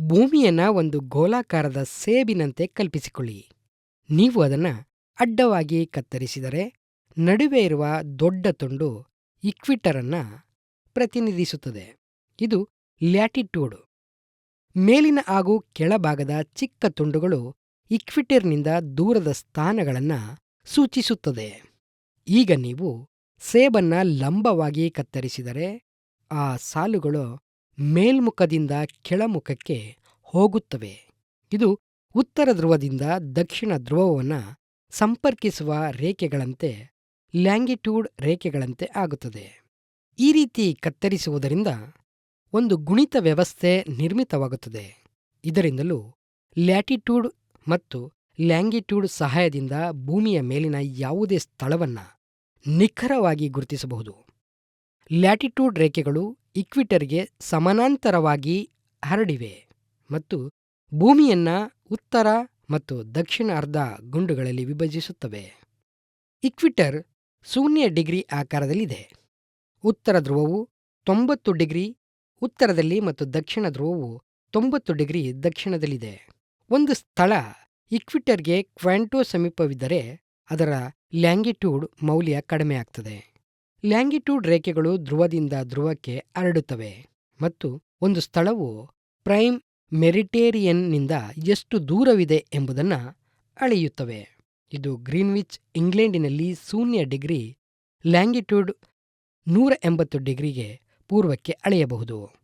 ಭೂಮಿಯನ್ನ ಒಂದು ಗೋಲಾಕಾರದ ಸೇಬಿನಂತೆ ಕಲ್ಪಿಸಿಕೊಳ್ಳಿ. ನೀವು ಅದನ್ನು ಅಡ್ಡವಾಗಿ ಕತ್ತರಿಸಿದರೆ ನಡುವೆ ಇರುವ ದೊಡ್ಡ ತುಂಡು ಇಕ್ವಿಟರನ್ನು ಪ್ರತಿನಿಧಿಸುತ್ತದೆ. ಇದು ಲ್ಯಾಟಿಟ್ಯೂಡ್. ಮೇಲಿನ ಹಾಗೂ ಕೆಳಭಾಗದ ಚಿಕ್ಕ ತುಂಡುಗಳು ಇಕ್ವಿಟರ್ನಿಂದ ದೂರದ ಸ್ಥಾನಗಳನ್ನು ಸೂಚಿಸುತ್ತದೆ. ಈಗ ನೀವು ಸೇಬನ್ನ ಲಂಬವಾಗಿ ಕತ್ತರಿಸಿದರೆ ಆ ಸಾಲುಗಳು ಮೇಲ್ಮುಖದಿಂದ ಕೆಳಮುಖಕ್ಕೆ ಹೋಗುತ್ತವೆ. ಇದು ಉತ್ತರ ಧ್ರುವದಿಂದ ದಕ್ಷಿಣ ಧ್ರುವವನ್ನು ಸಂಪರ್ಕಿಸುವ ರೇಖೆಗಳಂತೆ, ಲ್ಯಾಂಗಿಟ್ಯೂಡ್ ರೇಖೆಗಳಂತೆ ಆಗುತ್ತದೆ. ಈ ರೀತಿ ಕತ್ತರಿಸುವುದರಿಂದ ಒಂದು ಗುಣಿತ ವ್ಯವಸ್ಥೆ ನಿರ್ಮಿತವಾಗುತ್ತದೆ. ಇದರಿಂದಲೂ ಲ್ಯಾಟಿಟ್ಯೂಡ್ ಮತ್ತು ಲ್ಯಾಂಗಿಟ್ಯೂಡ್ ಸಹಾಯದಿಂದ ಭೂಮಿಯ ಮೇಲಿನ ಯಾವುದೇ ಸ್ಥಳವನ್ನು ನಿಖರವಾಗಿ ಗುರುತಿಸಬಹುದು. ಲ್ಯಾಟಿಟ್ಯೂಡ್ ರೇಖೆಗಳು ಇಕ್ವಿಟರ್ಗೆ ಸಮಾನಾಂತರವಾಗಿ ಹರಡಿವೆ ಮತ್ತು ಭೂಮಿಯನ್ನು ಉತ್ತರ ಮತ್ತು ದಕ್ಷಿಣ ಅರ್ಧ ಗುಂಡುಗಳಲ್ಲಿ ವಿಭಜಿಸುತ್ತವೆ. ಇಕ್ವಿಟರ್ ಶೂನ್ಯ ಡಿಗ್ರಿ ಆಕಾರದಲ್ಲಿದೆ. ಉತ್ತರ ಧ್ರುವವು ತೊಂಬತ್ತು ಡಿಗ್ರಿ ಉತ್ತರದಲ್ಲಿ ಮತ್ತು ದಕ್ಷಿಣ ಧ್ರುವವು ತೊಂಬತ್ತು ಡಿಗ್ರಿ ದಕ್ಷಿಣದಲ್ಲಿದೆ. ಒಂದು ಸ್ಥಳ ಇಕ್ವಿಟರ್ಗೆ ಕ್ವಾಂಟೋ ಸಮೀಪವಿದ್ದರೆ ಅದರ ಲ್ಯಾಂಗಿಟ್ಯೂಡ್ ಮೌಲ್ಯ ಕಡಿಮೆ ಆಗ್ತದೆ ಲ್ಯಾಂಗಿಟ್ಯೂಡ್ ರೇಖೆಗಳು ಧ್ರುವದಿಂದ ಧ್ರುವಕ್ಕೆ ಹರಡುತ್ತವೆ ಮತ್ತು ಒಂದು ಸ್ಥಳವು ಪ್ರೈಮ್ ಮೆರಿಟೇರಿಯನ್ನಿಂದ ಎಷ್ಟು ದೂರವಿದೆ ಎಂಬುದನ್ನು ಅಳೆಯುತ್ತವೆ. ಇದು ಗ್ರೀನ್ವಿಚ್ ಇಂಗ್ಲೆಂಡಿನಲ್ಲಿ ಶೂನ್ಯ ಡಿಗ್ರಿ, ಲ್ಯಾಂಗಿಟ್ಯೂಡ್ ನೂರ ಎಂಬತ್ತು ಡಿಗ್ರಿಗೆ ಪೂರ್ವಕ್ಕೆ ಅಳೆಯಬಹುದು.